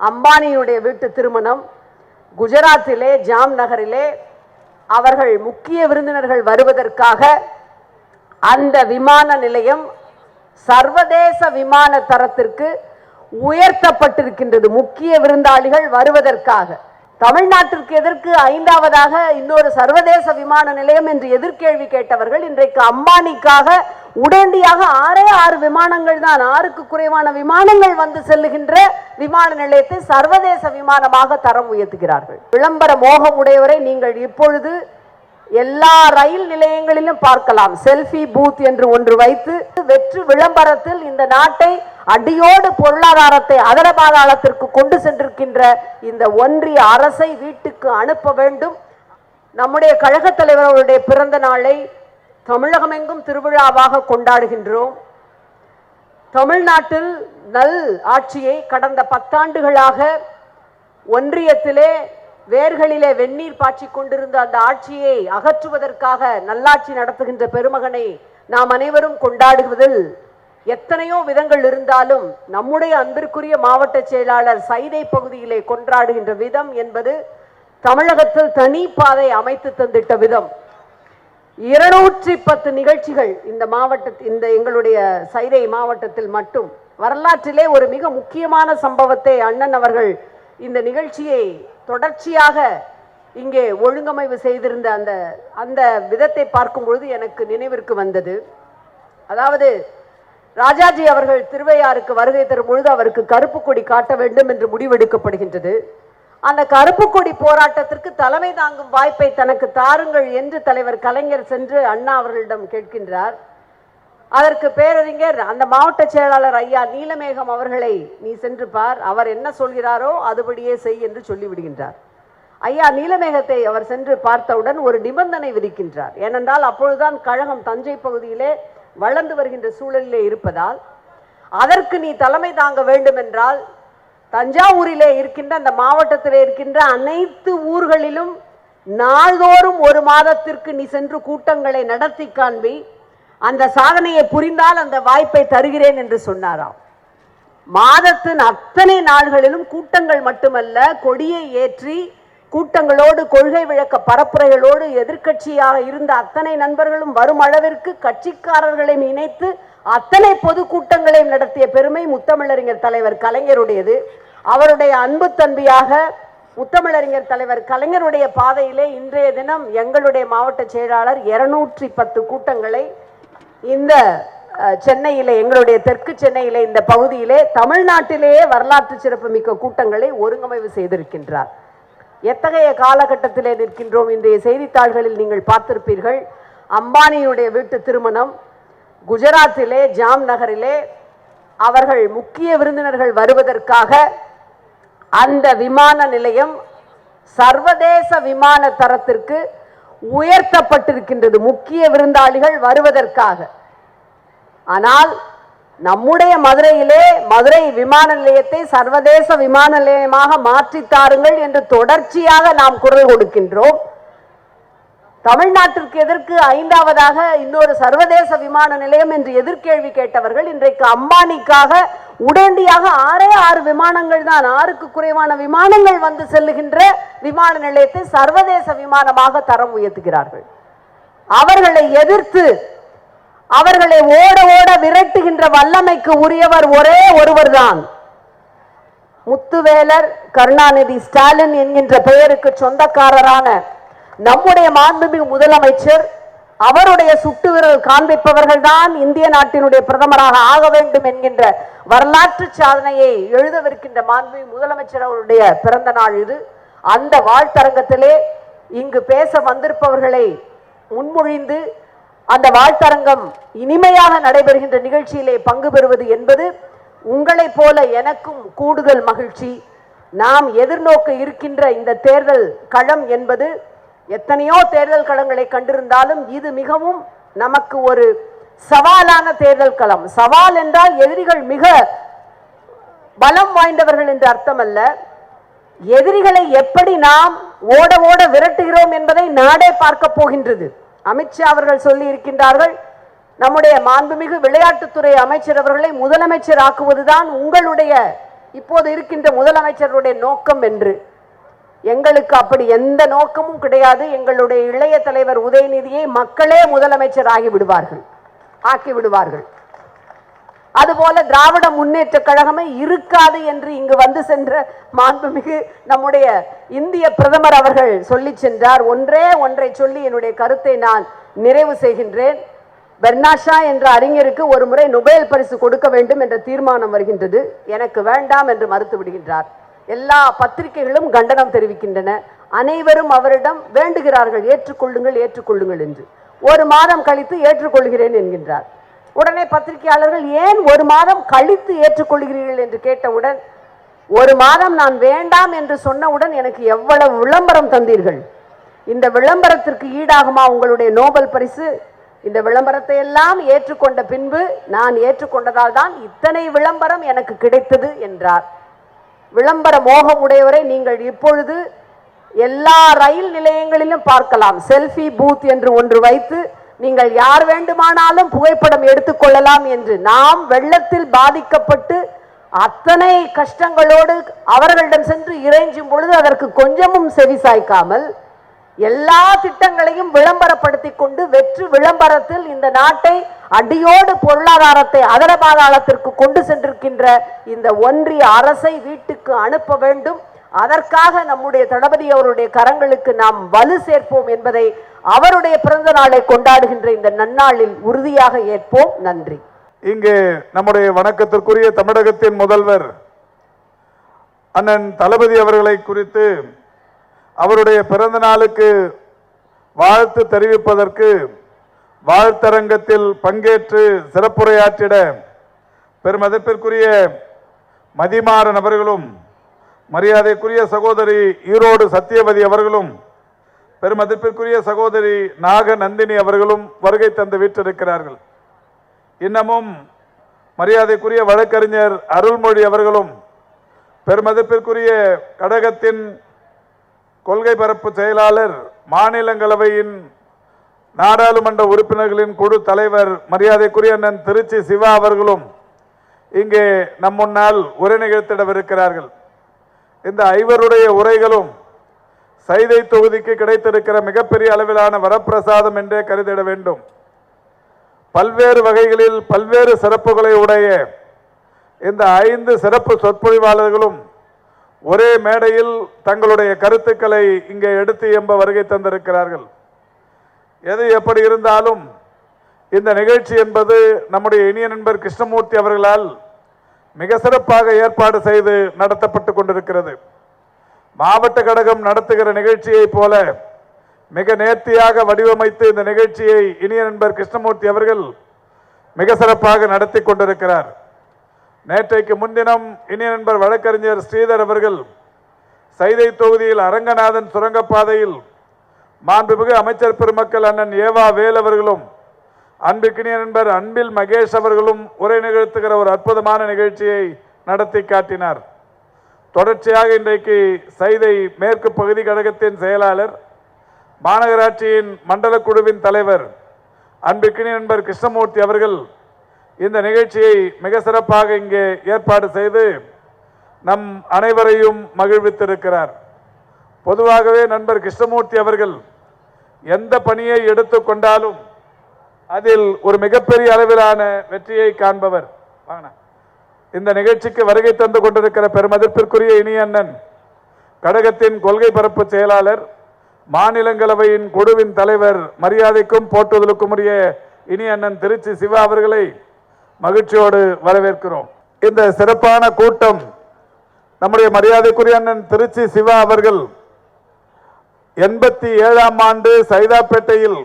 அம்பானியுடைய வீட்டு திருமணம் குஜராத்திலே ஜாம் நகரிலே அவர்கள் முக்கிய விருந்தினர்கள் வருவதற்காக அந்த விமான நிலையம் சர்வதேச விமான தரத்திற்கு உயர்த்தப்பட்டிருக்கின்றது. முக்கிய விருந்தாளிகள் வருவதற்காக. தமிழ்நாட்டிற்கு எதற்கு ஐந்தாவதாக இன்னொரு சர்வதேச விமான நிலையம் என்று எதிர்கேள்வி கேட்டவர்கள் இன்றைக்கு அம்பானிக்காக உடனடியாக ஆறே ஆறு விமானங்கள் தான் ஆறுக்கு குறைவான விமானங்கள் வந்து செல்லுகின்ற விமான நிலையத்தை சர்வதேச விமானமாக தரம் உயர்த்துகிறார்கள். விளம்பர மோகம் உடையவரை நீங்கள் இப்பொழுது எல்லா ரயில் நிலையங்களிலும் பார்க்கலாம். செல்ஃபி பூத் என்று ஒன்று வைத்து வெற்று விளம்பரத்தில் இந்த நாட்டை அடியோடு பொருளாதாரத்தை அதரபாதாளத்திற்கு கொண்டு சென்றிருக்கின்ற இந்த ஒன்றிய அரசை வீட்டுக்கு அனுப்ப வேண்டும். நம்முடைய கழகத் தலைவர் அவருடைய பிறந்த நாளை தமிழகமெங்கும் திருவிழாவாக கொண்டாடுகின்றோம். தமிழ்நாட்டில் நல் ஆட்சியை கடந்த பத்தாண்டுகளாக ஒன்றியத்திலே வேர்களிலே வெந்நீர் பாய்ச்சி கொண்டிருந்த அந்த ஆட்சியை அகற்றுவதற்காக நல்லாட்சி நடத்துகின்ற பெருமகனை நாம் அனைவரும் கொண்டாடுவதில் எத்தனையோ விதங்கள் இருந்தாலும் நம்முடைய அன்பிற்குரிய மாவட்ட செயலாளர் சைதை பகுதியிலே கொண்டாடுகின்ற விதம் என்பது தமிழகத்தில் தனி பாதை அமைத்து தந்திட்ட விதம். இருநூற்றி பத்து நிகழ்ச்சிகள் இந்த மாவட்ட இந்த எங்களுடைய சைதை மாவட்டத்தில் மட்டும். வரலாற்றிலே ஒரு மிக முக்கியமான சம்பவத்தை அண்ணன் அவர்கள் இந்த நிகழ்ச்சியை தொடர்ச்சியாக இங்கே ஒழுங்கமைவு செய்திருந்த அந்த அந்த விதத்தை பார்க்கும் பொழுது எனக்கு நினைவிற்கு வந்தது. அதாவது ராஜாஜி அவர்கள் திருவையாருக்கு வருகை தரும் பொழுது அவருக்கு கருப்பு கொடி காட்ட வேண்டும் என்று முடிவெடுக்கப்படுகின்றது. அந்த கருப்பு கொடி போராட்டத்திற்கு தலைமை தாங்கும் வாய்ப்பை தனக்கு தாருங்கள் என்று தலைவர் கலைஞர் சென்று அண்ணா அவர்களிடம் கேட்கின்றார். அதற்கு பேரறிஞர் அந்த மாவட்ட செயலாளர் ஐயா நீலமேகம் அவர்களை நீ சென்று பார் அவர் என்ன சொல்கிறாரோ அதுபடியே செய் என்று சொல்லிவிடுகின்றார். ஐயா நீலமேகத்தை அவர் சென்று பார்த்தவுடன் ஒரு நிபந்தனை விதிக்கின்றார். ஏனென்றால் அப்பொழுதுதான் கழகம் தஞ்சை பகுதியிலே வளர்ந்து வருகின்ற சூழலிலே இருப்பதால் அதற்கு நீ தலைமை தாங்க வேண்டும் என்றால் தஞ்சாவூரிலே இருக்கின்ற அந்த மாவட்டத்திலே இருக்கின்ற அனைத்து ஊர்களிலும் நாள்தோறும் ஒரு மாதத்திற்கு நீ சென்று கூட்டங்களை நடத்தி காண்பி அந்த சாதனையை புரிந்தால் அந்த வாய்ப்பை தருகிறேன் என்று சொன்னாராம். மாதத்தின் அத்தனை நாள்களிலும் கூட்டங்கள் மட்டுமல்ல கொடியை ஏற்றி கூட்டங்களோடு கொள்கை விளக்க பரப்புரைகளோடு எதிர்க்கட்சியாக இருந்த அத்தனை நண்பர்களும் வரும் அளவிற்கு கட்சிக்காரர்களையும் இணைத்து அத்தனை பொது கூட்டங்களையும் நடத்திய பெருமை முத்தமிழறிஞர் தலைவர் கலைஞருடையது. அவருடைய அன்பு தம்பியாக முத்தமிழறிஞர் தலைவர் கலைஞருடைய பாதையிலே இன்றைய தினம் எங்களுடைய மாவட்ட செயலாளர் இருநூற்றி பத்து கூட்டங்களை இந்த அஹ், சென்னையிலே எங்களுடைய தெற்கு சென்னையிலே இந்த பகுதியிலே தமிழ்நாட்டிலேயே வரலாற்று சிறப்புமிக்க கூட்டங்களை ஒருங்கமைவு செய்திருக்கின்றார். எத்தகைய காலகட்டத்திலே நிற்கின்றோம்? இன்றைய செய்தித்தாள்களில் நீங்கள் பார்த்திருப்பீர்கள் அம்பானியுடைய வீட்டு திருமணம் குஜராத்திலே ஜாம் நகரிலே அவர்கள் முக்கிய விருந்தினர்கள் வருவதற்காக அந்த விமான நிலையம் சர்வதேச விமான தரத்திற்கு உயர்த்தப்பட்டிருக்கின்றது. முக்கிய விருந்தாளிகள் வருவதற்காக. ஆனால் நம்முடைய மதுரையிலே மதுரை விமான நிலையத்தை சர்வதேச விமான நிலையமாக மாற்றி தாருங்கள் என்று தொடர்ச்சியாக நாம் குரல் கொடுக்கின்றோம். தமிழ்நாட்டிற்கு எதற்கு ஐந்தாவதாக இன்னொரு சர்வதேச விமான நிலையம் என்று எதிர்கேள்வி கேட்டவர்கள் இன்றைக்கு அம்பானிக்காக உடனடியாக ஆறே ஆறு விமானங்கள் தான் ஆறுக்கு குறைவான விமானங்கள் வந்து செல்லுகின்ற விமான நிலையத்தை சர்வதேச விமானமாக தரம் உயர்த்துகிறார்கள். அவர்களை எதிர்த்து அவர்களை ஓட ஓட விரட்டுகின்ற வல்லமைக்கு உரியவர் ஒரே ஒருவர்தான். முத்துவேலர் கருணாநிதி ஸ்டாலின் என்கின்ற பெயருக்கு சொந்தக்காரரான நம்முடைய மாண்புமிகு முதலமைச்சர் அவருடைய சுட்டு விரல் காண்பிப்பவர்கள் தான் இந்திய நாட்டினுடைய பிரதமராக ஆக வேண்டும் என்கின்ற வரலாற்று சாதனையை எழுதவிருக்கின்ற மாண்புமிகு முதலமைச்சர் அவருடைய பிறந்த நாள் இது. அந்த வாழ்த்தரங்கத்திலே இங்கு பேச வந்திருப்பவர்களை முன்மொழிந்து அந்த வாழ்த்தரங்கம் இனிமையாக நடைபெறுகின்ற நிகழ்ச்சியிலே பங்கு பெறுவது என்பது உங்களைப் போல எனக்கும் கூடுதல் மகிழ்ச்சி. நாம் எதிர்நோக்க இருக்கின்ற இந்த தேர்தல் களம் என்பது எத்தனையோ தேர்தல் களங்களை கண்டிருந்தாலும் இது மிகவும் நமக்கு ஒரு சவாலான தேர்தல் களம். சவால் என்றால் எதிரிகள் மிக பலம் வாய்ந்தவர்கள் என்று அர்த்தமல்ல. எதிரிகளை எப்படி நாம் ஓட ஓட விரட்டுகிறோம் என்பதை நாடே பார்க்க போகின்றது. அமித்ஷா அவர்கள் சொல்லி இருக்கின்றார்கள் நம்முடைய மாண்புமிகு விளையாட்டுத்துறை அமைச்சர் அவர்களை முதலமைச்சர் ஆக்குவதுதான் உங்களுடைய இப்போது இருக்கின்ற முதலமைச்சருடைய நோக்கம் என்று. எங்களுக்கு அப்படி எந்த நோக்கமும் கிடையாது. எங்களுடைய இளைய தலைவர் உதயநிதியை மக்களே முதலமைச்சர் ஆகிவிடுவார்கள் ஆக்கி விடுவார்கள். அதுபோல திராவிட முன்னேற்ற கழகமே இருக்காது என்று இங்கு வந்து சென்ற மாண்புமிகு நம்முடைய இந்திய பிரதமர் அவர்கள் சொல்லி சென்றார். ஒன்றே ஒன்றை சொல்லி என்னுடைய கருத்தை நான் நிறைவு செய்கின்றேன். பெர்னாஷா என்ற அறிஞருக்கு ஒரு முறை நொபேல் பரிசு கொடுக்க வேண்டும் என்ற தீர்மானம் வருகின்றது. எனக்கு வேண்டாம் என்று மறுத்து விடுகின்றார். எல்லா பத்திரிகைகளும் கண்டனம் தெரிவிக்கின்றன. அனைவரும் அவரிடம் வேண்டுகிறார்கள் ஏற்றுக்கொள்ளுங்கள் ஏற்றுக்கொள்ளுங்கள் என்று. ஒரு மாதம் கழித்து ஏற்றுக்கொள்கிறேன் என்கின்றார். உடனே பத்திரிகையாளர்கள் ஏன் ஒரு மாதம் கழித்து ஏற்றுக்கொள்கிறீர்கள் என்று கேட்டவுடன் ஒரு மாதம் நான் வேண்டாம் என்று சொன்னவுடன் எனக்கு எவ்வளவு விளம்பரம் தந்தீர்கள்? இந்த விளம்பரத்திற்கு ஈடாகுமா உங்களுடைய நோபல் பரிசு? இந்த விளம்பரத்தை எல்லாம் ஏற்றுக்கொண்ட பின்பு நான் ஏற்றுக்கொண்டதால் தான் இத்தனை விளம்பரம் எனக்கு கிடைத்தது என்றார். விளம்பர மோகம் உடையவரை நீங்கள் இப்பொழுது எல்லா ரயில் நிலையங்களிலும் பார்க்கலாம். செல்ஃபி பூத் என்று ஒன்று வைத்து நீங்கள் யார் வேண்டுமானாலும் புகைப்படம் எடுத்துக்கொள்ளலாம் என்று நாம் வெள்ளத்தில் பாதிக்கப்பட்டு அத்தனை கஷ்டங்களோடு அவர்களிடம் சென்று இறைஞ்சும் பொழுது அதற்கு கொஞ்சமும் செவிசாய்க்காமல் எல்லா திட்டங்களையும் விளம்பரப்படுத்தி கொண்டு வெற்று விளம்பரத்தில் இந்த நாட்டை அடியோடு பொருளாதாரத்தை அதர பாதாளத்திற்கு கொண்டு சென்றிருக்கின்ற இந்த ஒன்றிய அரசை வீட்டுக்கு அனுப்ப வேண்டும். அதற்காக நம்முடைய தளபதி அவருடைய கரங்களுக்கு நாம் வலு சேர்ப்போம் என்பதை அவருடைய பிறந்த நாளை கொண்டாடுகின்ற இந்த நன்னாளில் உறுதியாக ஏற்போம். நன்றி. இங்கு நம்முடைய வணக்கத்திற்குரிய தமிழகத்தின் முதல்வர் அண்ணன் தளபதி அவர்களை குறித்து அவருடைய பிறந்த நாளுக்கு வாழ்த்து தெரிவிப்பதற்கு வாழ்த்தரங்கத்தில் பங்கேற்று சிறப்புரையாற்றிட பெருமதிப்பிற்குரிய மதிமாறன் அவர்களும் மரியாதைக்குரிய சகோதரி ஈரோடு சத்தியவதி அவர்களும் பெருமதிப்பிற்குரிய சகோதரி நாக நந்தினி அவர்களும் வருகை தந்து வீற்றிருக்கிறார்கள். இன்னமும் மரியாதைக்குரிய வழக்கறிஞர் அருள்மொழி அவர்களும் பெருமதிப்பிற்குரிய கடகத்தின் கொள்கை பரப்பு செயலாளர் மாநிலங்களவையின் நாடாளுமன்ற உறுப்பினர்களின் குழு தலைவர் மரியாதைக்குரிய அண்ணன் திருச்சி சிவா அவர்களும் இங்கே நம் முன்னால் உரை நிகழ்த்திடவிருக்கிறார்கள். இந்த ஐவருடைய உரைகளும் சைதை தொகுதிக்கு கிடைத்திருக்கிற மிகப்பெரிய அளவிலான வரப்பிரசாதம் என்றே கருதிட வேண்டும். பல்வேறு வகைகளில் பல்வேறு சிறப்புகளை உடைய இந்த ஐந்து சிறப்பு சொற்பொழிவாளர்களும் ஒரே மேடையில் தங்களுடைய கருத்துக்களை இங்கே எடுத்து எம்ப வருகை தந்திருக்கிறார்கள். எது எப்படி இருந்தாலும் இந்த நிகழ்ச்சி என்பது நம்முடைய இனிய நண்பர் கிருஷ்ணமூர்த்தி அவர்களால் மிக சிறப்பாக ஏற்பாடு செய்து நடத்தப்பட்டு கொண்டிருக்கிறது. மாவட்ட கழகம் நடத்துகிற நிகழ்ச்சியைப் போல மிக நேர்த்தியாக வடிவமைத்து இந்த நிகழ்ச்சியை இனிய நண்பர் கிருஷ்ணமூர்த்தி அவர்கள் மிக சிறப்பாக நடத்தி கொண்டிருக்கிறார். நேற்றைக்கு முன்தினம் இனிய நண்பர் வழக்கறிஞர் ஸ்ரீதர் அவர்கள் சைதை தொகுதியில் அரங்கநாதன் சுரங்கப்பாதையில் மாண்புமிகு அமைச்சர் பெருமக்கள் அண்ணன் ஏவா வேல் அவர்களும் அன்புக்கினிய நண்பர் அன்பில் மகேஷ் அவர்களும் உரை நிகழ்த்துகிற ஒரு அற்புதமான நிகழ்ச்சியை நடத்தி காட்டினார். தொடர்ச்சியாக இன்றைக்கு சைதை மேற்கு பகுதி கழகத்தின் செயலாளர் மாநகராட்சியின் மண்டல குழுவின் தலைவர் அன்பிற்கினிய நண்பர் கிருஷ்ணமூர்த்தி அவர்கள் இந்த நிகழ்ச்சியை மிக சிறப்பாக இங்கே ஏற்பாடு செய்து நம் அனைவரையும் மகிழ்வித்திருக்கிறார். பொதுவாகவே நண்பர் கிருஷ்ணமூர்த்தி அவர்கள் எந்த பணியை எடுத்துக்கொண்டாலும் அதில் ஒரு மிகப்பெரிய அளவிலான வெற்றியை காண்பவர். இந்த நிகழ்ச்சிக்கு வருகை தந்து கொண்டிருக்கிற பெருமதிப்பிற்குரிய இனிய அண்ணன் கடகத்தின் கொள்கை பரப்பு செயலாளர் மாநிலங்களவையின் குழுவின் தலைவர் மரியாதைக்கும் போற்றுதலுக்கும் உரிய இனிய அண்ணன் திருச்சி சிவா அவர்களை மகிழ்ச்சியோடு வரவேற்கிறோம். இந்த சிறப்பான கூட்டம் நம்முடைய மரியாதைக்குரிய அண்ணன் திருச்சி சிவா அவர்கள் எண்பத்தி ஏழாம் ஆண்டு சைதாப்பேட்டையில்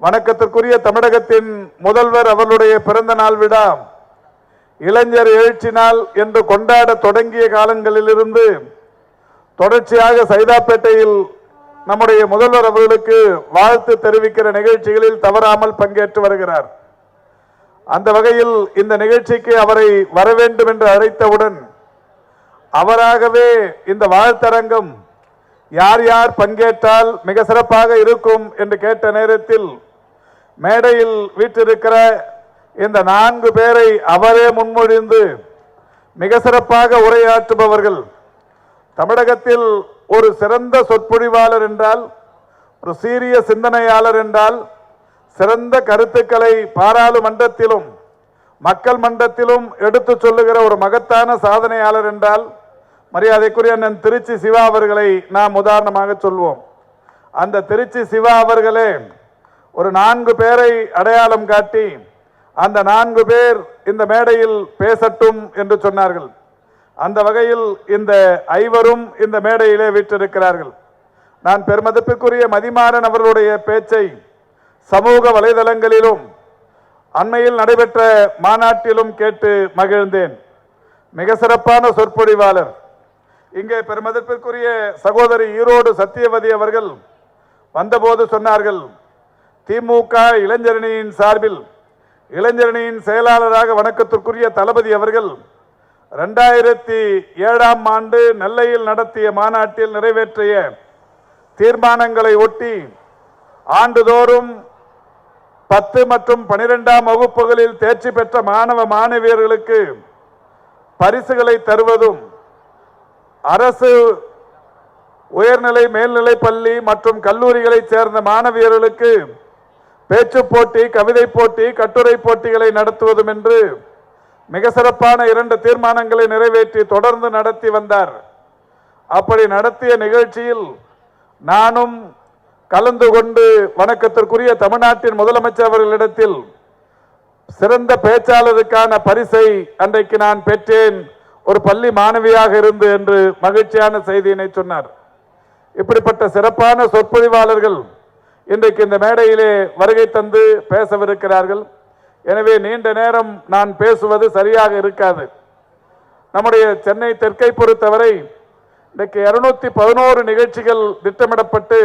வணக்கத்திற்குரிய தமிழகத்தின் முதல்வர் அவர்களுடைய பிறந்த நாள் விழா. இளைஞர் எழுச்சி நாள் என்று கொண்டாட தொடங்கிய காலங்களிலிருந்து தொடர்ச்சியாக சைதாப்பேட்டையில் நம்முடைய முதல்வர் அவர்களுக்கு வாழ்த்து தெரிவிக்கிற நிகழ்ச்சிகளில் தவறாமல் பங்கேற்று வருகிறார். அந்த வகையில் இந்த நிகழ்ச்சிக்கு அவரை வர வேண்டும் என்று அழைத்தவுடன் அவராகவே இந்த வாழ்த்தரங்கம் யார் யார் பங்கேற்றால் மிக சிறப்பாக இருக்கும் என்று கேட்ட நேரத்தில் மேடையில் வீற்றிருக்கிற இந்த நான்கு பேரை அவரே முன்மொழிந்து மிக சிறப்பாக உரையாற்றுபவர்கள். தமிழகத்தில் ஒரு சிறந்த சொற்பொழிவாளர் என்றால் ஒரு சீரிய சிந்தனையாளர் என்றால் சிறந்த கருத்துக்களை பாராளுமன்றத்திலும் மக்கள் மன்றத்திலும் எடுத்துச் சொல்லுகிற ஒரு மகத்தான சாதனையாளர் என்றால் மரியாதைக்குரிய அண்ணன் திருச்சி சிவா அவர்களை நாம் உதாரணமாக சொல்வோம். அந்த திருச்சி சிவா அவர்களே ஒரு நான்கு பேரை அடையாளம் காட்டி அந்த நான்கு பேர் இந்த மேடையில் பேசட்டும் என்று சொன்னார்கள். அந்த வகையில் இந்த ஐவரும் இந்த மேடையிலே வீற்றிருக்கிறார்கள். நான் பெருமதிப்புக்குரிய மதிமாறன் அவர்களுடைய பேச்சை சமூக வலைதளங்களிலும் அண்மையில் நடைபெற்ற மாநாட்டிலும் கேட்டு மகிழ்ந்தேன். மிக சிறப்பான சொற்பொழிவாளர். இங்கே பெருமதிப்பிற்குரிய சகோதரி ஈரோடு சத்தியவதி அவர்கள் வந்தபோது சொன்னார்கள் திமுக இளைஞரணியின் சார்பில் இளைஞரணியின் செயலாளராக வணக்கத்திற்குரிய தளபதி அவர்கள் ரெண்டாயிரத்தி ஏழாம் ஆண்டு நெல்லையில் நடத்திய மாநாட்டில் நிறைவேற்றிய தீர்மானங்களை ஒட்டி ஆண்டுதோறும் பத்து மற்றும் பனிரெண்டாம் வகுப்புகளில் தேர்ச்சி பெற்ற மாணவ மாணவியர்களுக்கு பரிசுகளை தருவதும் அரசு உயர்நிலை மேல்நிலை பள்ளி மற்றும் கல்லூரிகளைச் சேர்ந்த மாணவியர்களுக்கு பேச்சு போட்டி கவிதை போட்டி கட்டுரை போட்டிகளை நடத்துவதும் என்று மிக சிறப்பான இரண்டு தீர்மானங்களை நிறைவேற்றி தொடர்ந்து நடத்தி வந்தார். அப்படி நடத்திய நிகழ்ச்சியில் நானும் கலந்து கொண்டு வணக்கத்திற்குரிய தமிழ்நாட்டின் முதலமைச்சர் அவர்களிடத்தில் சிறந்த பேச்சாளருக்கான பரிசை அன்றைக்கு நான் பெற்றேன். ஒரு பள்ளி மாணவியாக இருந்து என்று மகிழ்ச்சியான செய்தியினை சொன்னார். இப்படிப்பட்ட சிறப்பான சொற்பொழிவாளர்கள் இன்றைக்கு இந்த மேடையிலே வருகை தந்து பேசவிருக்கிறார்கள். எனவே நீண்ட நேரம் நான் பேசுவது சரியாக இருக்காது. நம்முடைய சென்னை தெற்கை பொறுத்தவரை இன்றைக்கு இருநூத்தி பதினோரு நிகழ்ச்சிகள் திட்டமிடப்பட்டு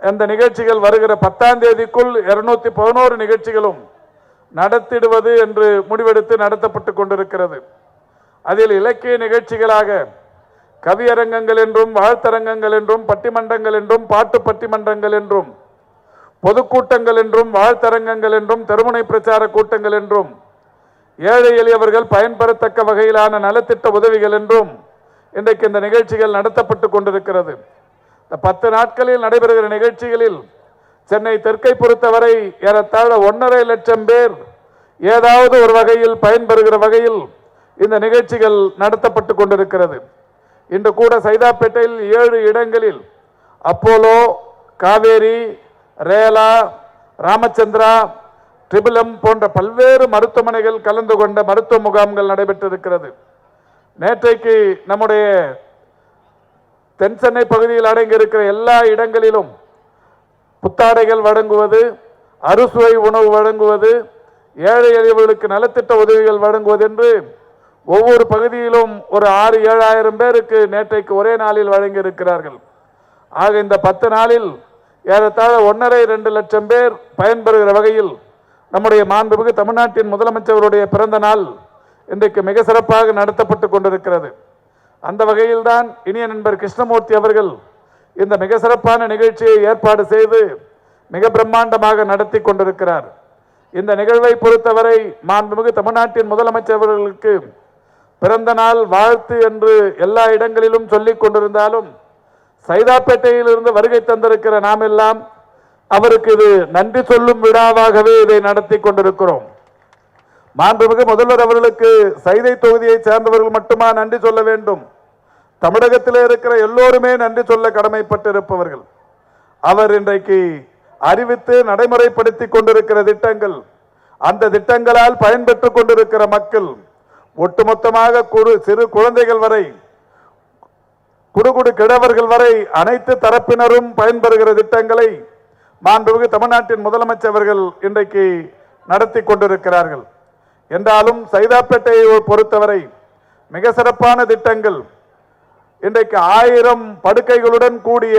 அந்த நிகழ்ச்சிகள் வருகிற பத்தாம் தேதிக்குள் இருநூத்தி பதினோரு நிகழ்ச்சிகளும் நடத்திடுவது என்று முடிவெடுத்து நடத்தப்பட்டு கொண்டிருக்கிறது. அதில் இலக்கிய நிகழ்ச்சிகளாக கவியரங்கங்கள் என்றும் வாழ்த்தரங்கங்கள் என்றும் பட்டிமன்றங்கள் என்றும் பாட்டு பட்டிமன்றங்கள் என்றும் பொதுக்கூட்டங்கள் என்றும் வாழ்த்தரங்கங்கள் என்றும் தெருமுனை பிரச்சார கூட்டங்கள் என்றும் ஏழை எளியவர்கள் பயன்பெறத்தக்க வகையிலான நலத்திட்ட உதவிகள் என்றும் இன்றைக்கு இந்த நிகழ்ச்சிகள் நடத்தப்பட்டு கொண்டிருக்கிறது. இந்த பத்து நாட்களில் நடைபெறுகிற நிகழ்ச்சிகளில் சென்னை தெற்கை பொறுத்தவரை ஏறத்தாழ ஒன்றரை லட்சம் பேர் ஏதாவது ஒரு வகையில் பயன்பெறுகிற வகையில் இந்த நிகழ்ச்சிகள் நடத்தப்பட்டு கொண்டிருக்கிறது. இன்று கூட சைதாப்பேட்டையில் ஏழு இடங்களில் அப்போலோ காவேரி ரேலா ராமச்சந்திரா ட்ரிபிளம் போன்ற பல்வேறு மருத்துவமனைகள் கலந்து கொண்ட மருத்துவ முகாம்கள் நடைபெற்றிருக்கிறது. நேற்றைக்கு நம்முடைய தென் சென்னை பகுதியில் அடங்கியிருக்கிற எல்லா இடங்களிலும் புத்தாடைகள் வழங்குவது அறுசுவை உணவு வழங்குவது ஏழை எளியவர்களுக்கு நலத்திட்ட உதவிகள் வழங்குவது என்று ஒவ்வொரு பகுதியிலும் ஒரு ஆறு ஏழாயிரம் பேருக்கு நேற்றைக்கு ஒரே நாளில் வழங்கி இருக்கிறார்கள் ஆக இந்த பத்து நாளில் ஏறத்தாழ ஒன்றரை ரெண்டு லட்சம் பேர் பயன்பெறுகிற வகையில் நம்முடைய மாண்புமிகு தமிழ்நாட்டின் முதலமைச்சருடைய பிறந்த நாள் இன்றைக்கு மிக சிறப்பாக நடத்தப்பட்டு கொண்டிருக்கிறது. அந்த வகையில்தான் இனிய நண்பர் கிருஷ்ணமூர்த்தி அவர்கள் இந்த மிக சிறப்பான நிகழ்ச்சியை ஏற்பாடு செய்து மிக பிரம்மாண்டமாக நடத்தி கொண்டிருக்கிறார். இந்த நிகழ்வை பொறுத்தவரை மாண்புமிகு தமிழ்நாட்டின் முதலமைச்சர் அவர்களுக்கு பிறந்த நாள் வாழ்த்து என்று எல்லா இடங்களிலும் சொல்லிக் கொண்டிருந்தாலும் சைதாப்பேட்டையிலிருந்து வருகை தந்திருக்கிற நாம் எல்லாம் அவருக்கு இது நன்றி சொல்லும் விழாவாகவே இதை நடத்தி கொண்டிருக்கிறோம். மாண்புமிகு முதல்வர் அவர்களுக்கு சைதை தொகுதியை சேர்ந்தவர்கள் மட்டுமா நன்றி சொல்ல வேண்டும்? தமிழகத்திலே இருக்கிற எல்லோருமே நன்றி சொல்ல கடமைப்பட்டிருப்பவர்கள். அவர் இன்றைக்கு அறிவித்து நடைமுறைப்படுத்தி கொண்டிருக்கிற திட்டங்கள் அந்த திட்டங்களால் பயன்பெற்றுக் கொண்டிருக்கிற மக்கள் ஒட்டுமொத்தமாக குறு சிறு குழந்தைகள் வரை குடுகுடு கிழவர்கள் வரை அனைத்து தரப்பினரும் பயன்பெறுகிற திட்டங்களை மாண்புமிகு தமிழ்நாட்டின் முதலமைச்சர்கள் இன்றைக்கு நடத்தி கொண்டிருக்கிறார்கள். என்றாலும் சைதாப்பேட்டையை பொறுத்தவரை மிக சிறப்பான திட்டங்கள். இன்றைக்கு ஆயிரம் படுக்கைகளுடன் கூடிய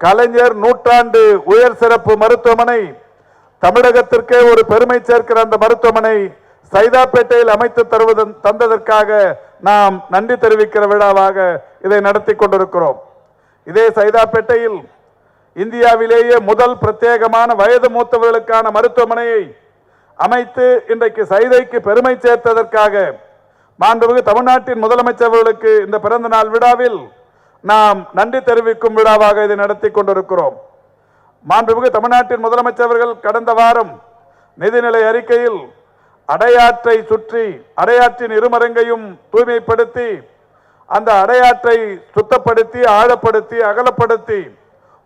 கலைஞர் நூற்றாண்டு உயர் சிறப்பு மருத்துவமனை தமிழகத்திற்கே ஒரு பெருமை சேர்க்கிற அந்த மருத்துவமனை சைதாப்பேட்டையில் அமைத்து தருவது தந்ததற்காக நாம் நன்றி தெரிவிக்கிற விழாவாக இதை நடத்தி கொண்டிருக்கிறோம். இதே சைதாப்பேட்டையில் இந்தியாவிலேயே முதல் பிரத்யேகமான வயது மூத்தவர்களுக்கான மருத்துவமனையை அமைத்து இன்றைக்கு சைதைக்கு பெருமை சேர்த்ததற்காக மாண்புமிகு தமிழ்நாட்டின் முதலமைச்சர்களுக்கு இந்த பிறந்த நாள் விழாவில் நாம் நன்றி தெரிவிக்கும் விழாவாக இதை நடத்தி கொண்டிருக்கிறோம். மாண்புமிகு தமிழ்நாட்டின் முதலமைச்சர்கள் கடந்த வாரம் நிதிநிலை அறிக்கையில் அடையாற்றை சுற்றி அடையாற்றின் இருமரங்கையும் தூய்மைப்படுத்தி அந்த அடையாற்றை சுத்தப்படுத்தி ஆழப்படுத்தி அகலப்படுத்தி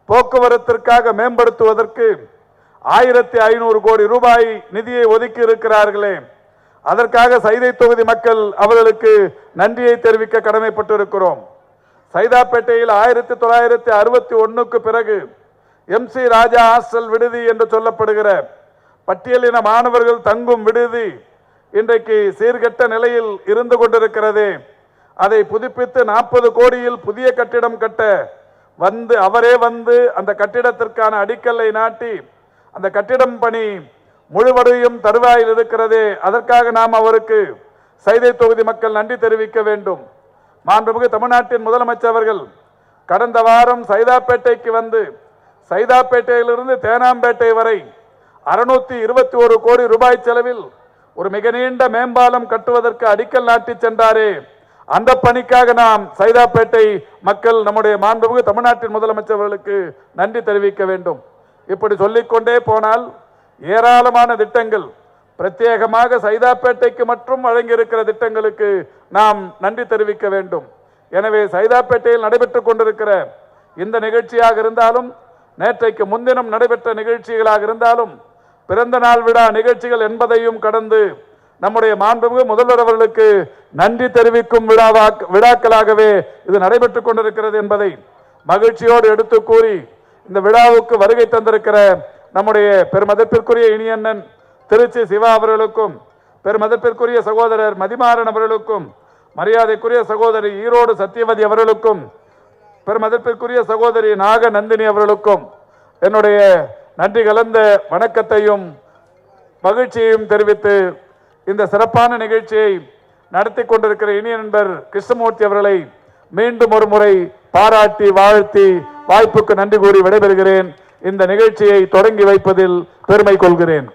போக்குவரத்திற்காக மேம்படுத்துவதற்கு ஆயிரத்தி ஐநூறு கோடி ரூபாய் நிதியை ஒதுக்கி இருக்கிறார்களே. அதற்காக சைதை தொகுதி மக்கள் அவர்களுக்கு நன்றியை தெரிவிக்க கடமைப்பட்டிருக்கிறோம். சைதாப்பேட்டையில் ஆயிரத்தி தொள்ளாயிரத்தி அறுபத்தி ஒன்றுக்கு பிறகு எம் சி ராஜா ஹாஸ்டல் விடுதி என்று சொல்லப்படுகிற பட்டியலின மாணவர்கள் தங்கும் விடுதி இன்றைக்கு சீர்கெட்ட நிலையில் இருந்து கொண்டிருக்கிறது. அதை புதுப்பித்து நாற்பது கோடியில் புதிய கட்டிடம் கட்ட வந்து அவரே வந்து அந்த கட்டிடத்திற்கான அடிக்கல்லை நாட்டி அந்த கட்டிடம் பணி முழுவடையும் தருவாயில் இருக்கிறது. அதற்காக நாம் அவருக்கு சைதை தொகுதி மக்கள் நன்றி தெரிவிக்க வேண்டும். மாண்புமிகு தமிழ்நாட்டின் முதலமைச்சர் அவர்கள் கடந்த வாரம் சைதாப்பேட்டைக்கு வந்து சைதாப்பேட்டையிலிருந்து தேனாம்பேட்டை வரை அறுநூத்தி இருபத்தி ஒரு கோடி ரூபாய் செலவில் ஒரு மிக நீண்ட மேம்பாலம் கட்டுவதற்கு அடிக்கல் நாட்டி சென்றாரே. அந்த பணிக்காக நாம் சைதாப்பேட்டை மக்கள் நம்முடைய மாண்புமிகு தமிழ்நாட்டின் முதலமைச்சர்களுக்கு நன்றி தெரிவிக்க வேண்டும். இப்படி சொல்லிக்கொண்டே போனால் ஏராளமான திட்டங்கள் பிரத்யேகமாக சைதாப்பேட்டைக்கு மட்டும் வழங்கியிருக்கிற திட்டங்களுக்கு நாம் நன்றி தெரிவிக்க வேண்டும். எனவே சைதாப்பேட்டையில் நடைபெற்று கொண்டிருக்கிற இந்த நிகழ்ச்சியாக இருந்தாலும் நேற்றைக்கு முன்தினம் நடைபெற்ற நிகழ்ச்சிகளாக இருந்தாலும் பிறந்த நாள் விழா நிகழ்ச்சிகள் என்பதையும் கடந்து நம்முடைய மாண்புமிகு முதல்வர் அவர்களுக்கு நன்றி தெரிவிக்கும் விழாவா விழாக்களாகவே இது நடைபெற்றுக் கொண்டிருக்கிறது என்பதை மகிழ்ச்சியோடு எடுத்து கூறி இந்த விழாவுக்கு வருகை தந்திருக்கிற நம்முடைய பெருமதிப்பிற்குரிய இனியண்ணன் திருச்சி சிவா அவர்களுக்கும் பெருமதிப்பிற்குரிய சகோதரர் மதிமாறன் அவர்களுக்கும் மரியாதைக்குரிய சகோதரி ஈரோடு சத்தியவதி அவர்களுக்கும் பெருமதிப்பிற்குரிய சகோதரி நாக நந்தினி அவர்களுக்கும் என்னுடைய நன்றி கலந்த வணக்கத்தையும் மகிழ்ச்சியையும் தெரிவித்து இந்த சிறப்பான நிகழ்ச்சியை நடத்தி கொண்டிருக்கிற இனிய நண்பர் கிருஷ்ணமூர்த்தி அவர்களை மீண்டும் ஒரு முறை பாராட்டி வாழ்த்தி வாய்ப்புக்கு நன்றி கூறி விடைபெறுகிறேன். இந்த நிகழ்ச்சியை தொடங்கி வைப்பதில் பெருமை கொள்கிறேன்.